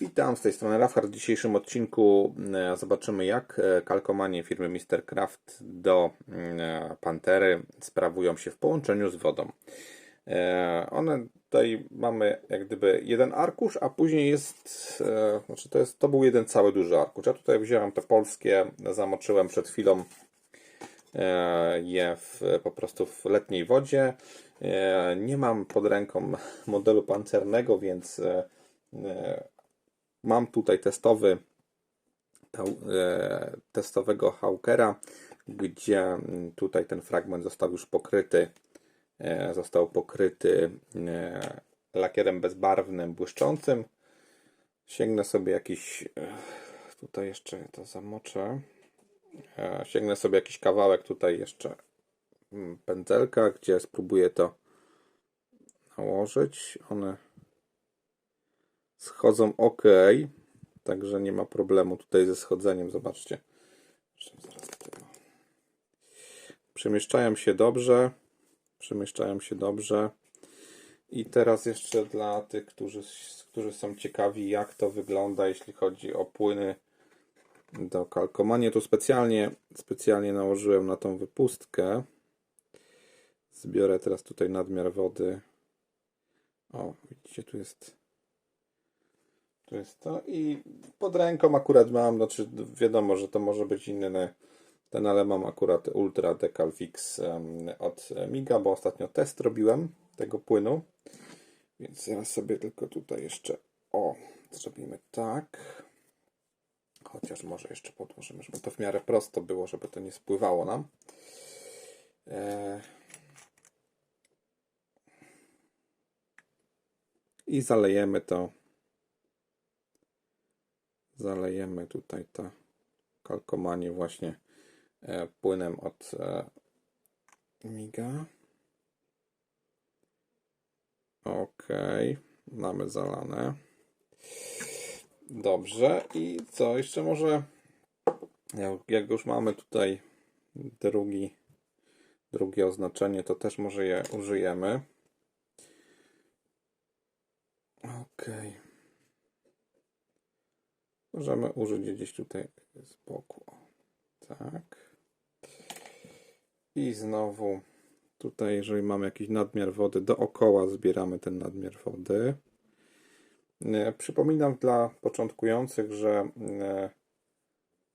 Witam, z tej strony Rafhard. W dzisiejszym odcinku e, zobaczymy jak e, kalkomanie firmy Mr. Craft do e, Pantery sprawują się w połączeniu z wodą. One tutaj mamy jak gdyby jeden arkusz, a później jest, znaczy to jest, to był jeden cały duży arkusz. Ja tutaj wziąłem te polskie, zamoczyłem przed chwilą je w, po prostu w letniej wodzie. Nie mam pod ręką modelu pancernego, więc Mam tutaj testowy, e, testowego Hawkera, gdzie mm, tutaj ten fragment został już pokryty, e, został pokryty e, lakierem bezbarwnym, błyszczącym. Sięgnę sobie jakiś, tutaj jeszcze to zamoczę, sięgnę sobie jakiś kawałek tutaj jeszcze mm, pędzelka, gdzie spróbuję to nałożyć. One schodzą ok, także nie ma problemu tutaj ze schodzeniem. Zobaczcie. Przemieszczają się dobrze. Przemieszczają się dobrze. I teraz jeszcze dla tych, którzy, którzy są ciekawi, jak to wygląda, jeśli chodzi o płyny do kalkomanii. Tu specjalnie, specjalnie nałożyłem na tą wypustkę. Zbiorę teraz tutaj nadmiar wody. O, widzicie, tu jest to jest to. I pod ręką akurat mam, znaczy wiadomo, że to może być inny ten, ale mam akurat Ultra Decal Fix od Miga, bo ostatnio test robiłem tego płynu. Więc zaraz sobie tylko tutaj jeszcze, o, zrobimy tak. Chociaż może jeszcze podłożymy, żeby to w miarę prosto było, żeby to nie spływało nam. E... I zalejemy to zalejemy tutaj to kalkomanie właśnie e, płynem od e, Miga. Ok, mamy zalane. Dobrze, i co jeszcze może, jak, już mamy tutaj drugi, drugie oznaczenie, to też może je użyjemy. Okej. Możemy użyć gdzieś tutaj z boku. Tak. I znowu tutaj, jeżeli mamy jakiś nadmiar wody, dookoła zbieramy ten nadmiar wody. E, Przypominam dla początkujących, że e,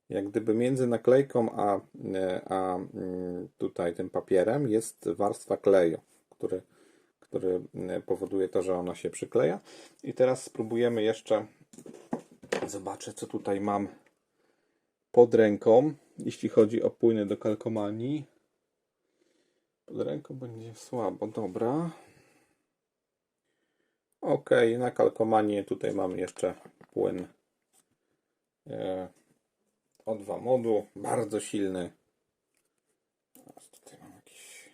jak gdyby między naklejką a, e, a mm, tutaj tym papierem jest warstwa kleju, który, który powoduje to, że ona się przykleja. I teraz spróbujemy jeszcze Zobaczę, co tutaj mam pod ręką, jeśli chodzi o płyny do kalkomanii. Pod ręką będzie słabo, dobra. Ok, na kalkomanii tutaj mamy jeszcze płyn e, od Wamodu, bardzo silny. Teraz tutaj mam jakiś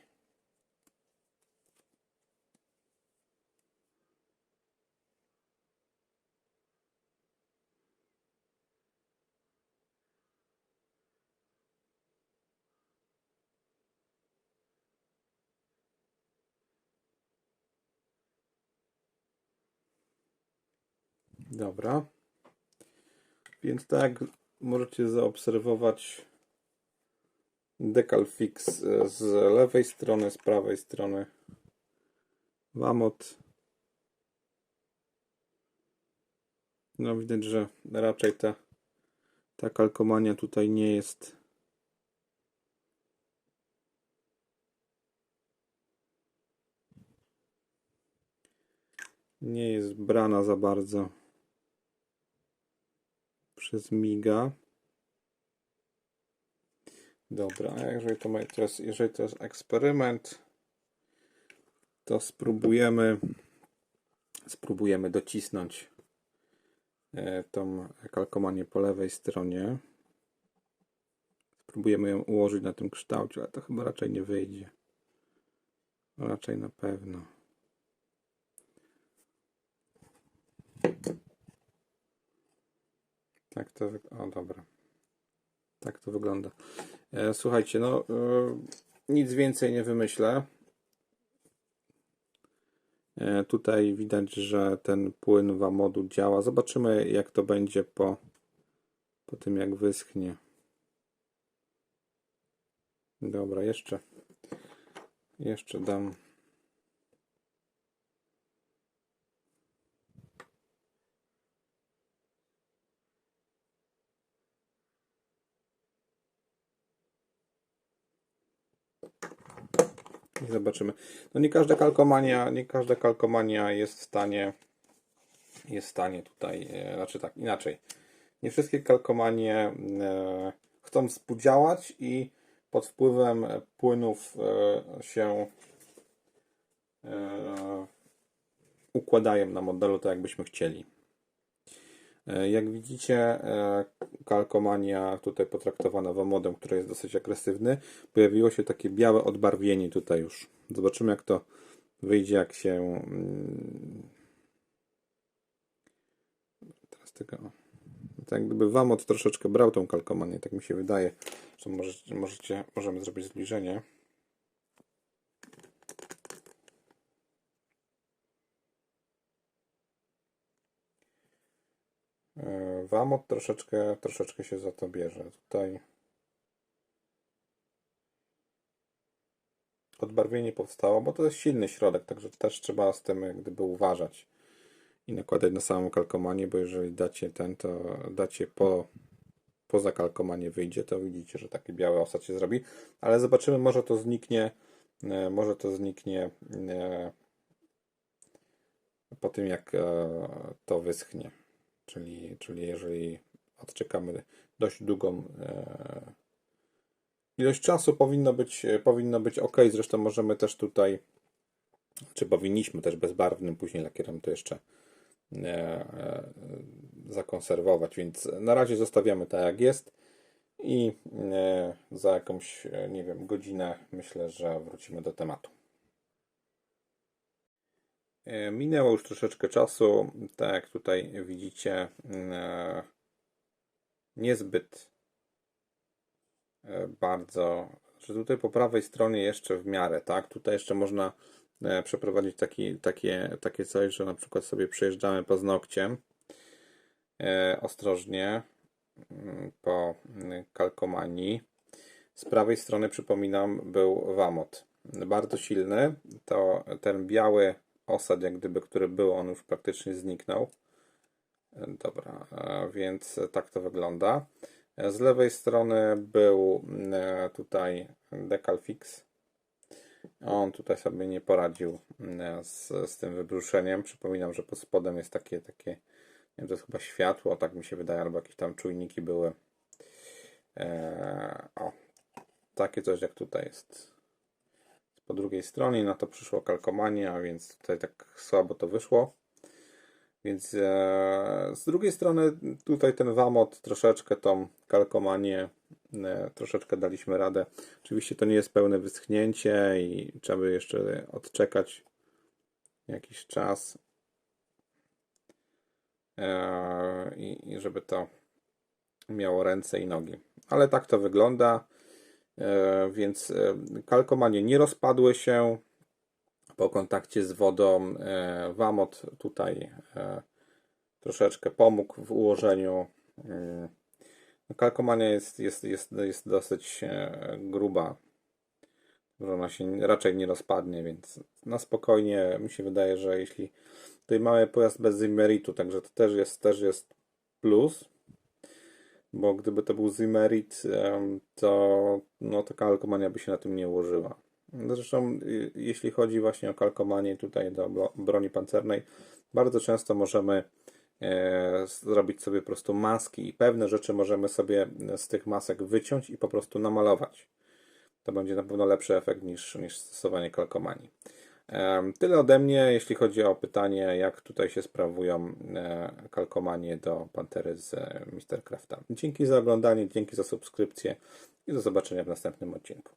Dobra. Więc tak możecie zaobserwować Decal Fix e, z lewej strony, z prawej strony Wamot. No widać, że raczej ta, ta kalkomania tutaj nie jest nie jest brana za bardzo przez miga. Dobra, jeżeli to, ma- jest, jeżeli to jest eksperyment, to spróbujemy spróbujemy docisnąć e, tą kalkomanię po lewej stronie. Spróbujemy ją ułożyć na tym kształcie, ale to chyba raczej nie wyjdzie. Raczej na pewno. Tak to. O, dobra. Tak to wygląda. E, słuchajcie, no e, nic więcej nie wymyślę. E, Tutaj widać, że ten płyn wamodu działa. Zobaczymy, jak to będzie po, po tym, jak wyschnie. Dobra, jeszcze, jeszcze dam. Zobaczymy. No nie każda kalkomania, nie każda kalkomania jest w stanie jest w stanie tutaj, e, znaczy tak, inaczej. Nie wszystkie kalkomanie e, chcą współdziałać i pod wpływem płynów e, się układają na modelu tak, jakbyśmy chcieli. E, Jak widzicie, e, kalkomania tutaj potraktowana wamodem, który jest dosyć agresywny, pojawiło się takie białe odbarwienie tutaj już. Zobaczymy jak to wyjdzie, jak się mm, teraz tego tak gdyby wamod troszeczkę brał tą kalkomanię, tak mi się wydaje. Możecie, możecie, możemy zrobić zbliżenie. E, Wamot troszeczkę, troszeczkę się za to bierze. Tutaj odbarwienie powstało, bo to jest silny środek, także też trzeba z tym jak gdyby uważać i nakładać na samą kalkomanię, bo jeżeli dacie ten, to dacie po, poza kalkomanię wyjdzie, to widzicie, że taki biały osad się zrobi, ale zobaczymy, może to zniknie, e, może to zniknie e, po tym, jak e, to wyschnie. Czyli, czyli jeżeli odczekamy dość długą e, ilość czasu, powinno być, powinno być ok. Zresztą możemy też tutaj, czy powinniśmy też bezbarwnym później lakierem to jeszcze e, e, zakonserwować, więc na razie zostawiamy tak jak jest i e, za jakąś, e, nie wiem, godzinę myślę, że wrócimy do tematu. E, Minęło już troszeczkę czasu, tak jak tutaj widzicie, e, niezbyt e, bardzo, że tutaj po prawej stronie jeszcze w miarę, tak, tutaj jeszcze można przeprowadzić taki, takie, takie coś, że na przykład sobie przejeżdżamy paznokciem ostrożnie mm, po mm, kalkomanii. Z prawej strony, przypominam, był wamot. Bardzo silny. To ten biały osad, jak gdyby, który był, on już praktycznie zniknął. Dobra, e, więc tak to wygląda. Z lewej strony był e, tutaj Decalfix. On tutaj sobie nie poradził e, z, z tym wybruszeniem. Przypominam, że pod spodem jest takie, takie, nie wiem, to jest chyba światło, tak mi się wydaje, albo jakieś tam czujniki były. E, o, takie coś jak tutaj jest po drugiej stronie, na to przyszło kalkomanie, a więc tutaj tak słabo to wyszło. Więc e, z drugiej strony tutaj ten wamot troszeczkę tą kalkomanię e, troszeczkę daliśmy radę. Oczywiście to nie jest pełne wyschnięcie i trzeba by jeszcze odczekać jakiś czas e, i, żeby to miało ręce i nogi. Ale tak to wygląda. E, więc e, kalkomanie nie rozpadły się po kontakcie z wodą. E, Wamot tutaj troszeczkę pomógł w ułożeniu. Mm, Kalkomania jest, jest, jest, jest dosyć gruba, że ona się raczej nie rozpadnie, więc na spokojnie mi się wydaje, że jeśli tutaj mamy pojazd bez zimeritu, także to też jest, też jest plus, bo gdyby to był Zimerit, em, to no, ta kalkomania by się na tym nie ułożyła. Zresztą, y, jeśli chodzi właśnie o kalkomanię tutaj do bro- broni pancernej, bardzo często możemy e, zrobić sobie po prostu maski i pewne rzeczy możemy sobie z tych masek wyciąć i po prostu namalować. To będzie na pewno lepszy efekt niż, niż stosowanie kalkomanii. Tyle ode mnie, jeśli chodzi o pytanie, jak tutaj się sprawują e, kalkomanie do Pantery z e, Mr. Crafta. Dzięki za oglądanie, dzięki za subskrypcję i do zobaczenia w następnym odcinku.